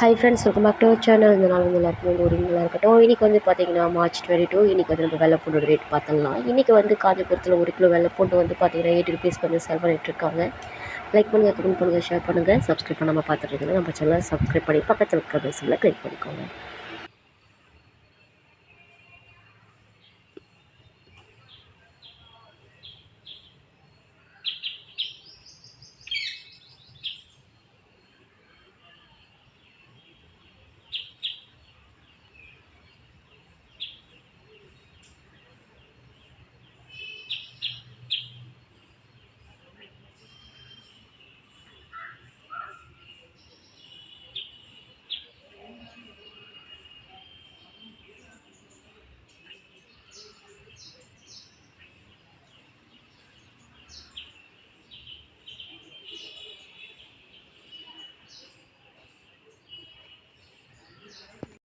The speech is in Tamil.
Hi friends welcome back to channel இந்த நாள் வந்து எல்லாருக்கும் வந்து ஒரு நல்லா இருக்கட்டும். இன்றைக்கி வந்து பார்த்திங்கன்னா மார்ச் டுவெண்ட்டி டூ இன்றைக்கி வந்து நம்ம வெள்ளைப்பூண்டோட ரேட் பார்த்துடலாம் இன்றைக்கி வந்து காஞ்சிபுரத்தில் ஒரு கிலோ வெள்ளைப்பூண்டு வந்து பார்த்திங்கன்னா எயிட்டி ருபீஸ்க்கு வந்து செல் பண்ணிகிட்ருக்காங்க லைக் பண்ணுங்கள் கமெண்ட் பண்ணுங்கள் ஷேர் பண்ணுங்கள் சப்ஸ்கிரைப் பண்ணாமல் பார்த்துட்டு நம்ம சேனலை சப்ஸ்கிரைப் பண்ணி பக்கத்தில் இருக்கிற பெல்ஸில் கிளிக் பண்ணிக்கோங்க.